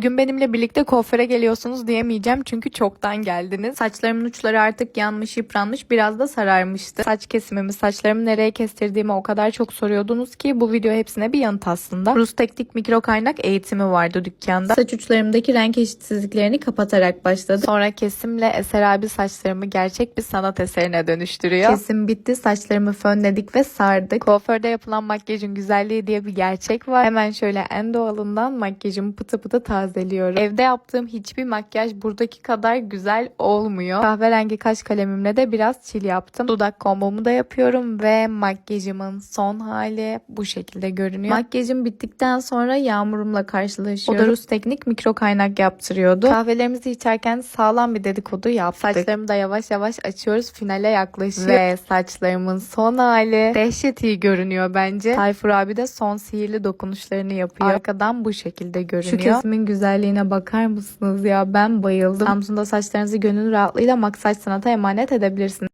Bugün benimle birlikte kuaföre geliyorsunuz diyemeyeceğim çünkü çoktan geldiniz. Saçlarımın uçları artık yanmış, yıpranmış, biraz da sararmıştı. Saç kesimimi, saçlarımı nereye kestirdiğimi o kadar çok soruyordunuz ki bu video hepsine bir yanıt aslında. Rus Teknik Mikro Kaynak eğitimi vardı dükkanda. Saç uçlarımdaki renk eşitsizliklerini kapatarak başladı. Sonra kesimle Eser abi saçlarımı gerçek bir sanat eserine dönüştürüyor. Kesim bitti, saçlarımı fönledik ve sardık. Kuaförde yapılan makyajın güzelliği diye bir gerçek var. Hemen şöyle en doğalından makyajımı pıtı pıtı tazeliyorum. Evde yaptığım hiçbir makyaj buradaki kadar güzel olmuyor. Kahverengi kaş kalemimle de biraz çil yaptım. Dudak kombomu da yapıyorum ve makyajımın son hali bu şekilde görünüyor. Makyajım bittikten sonra Yağmur'umla karşılaşıyorum. O da Rus teknik mikro kaynak yaptırıyordu. Kahvelerimizi içerken sağlam bir dedikodu yaptık. Saçlarımı da yavaş yavaş açıyoruz. Finale yaklaşıyor. Ve saçlarımın son hali dehşet iyi görünüyor bence. Tayfur abi de son sihirli dokunuşlarını yapıyor. Arkadan bu şekilde görünüyor. Şu kesimin güzelliğine bakar mısınız ya? Ben bayıldım. Samsun'da saçlarınızı gönül rahatlığıyla maksaj sanata emanet edebilirsiniz.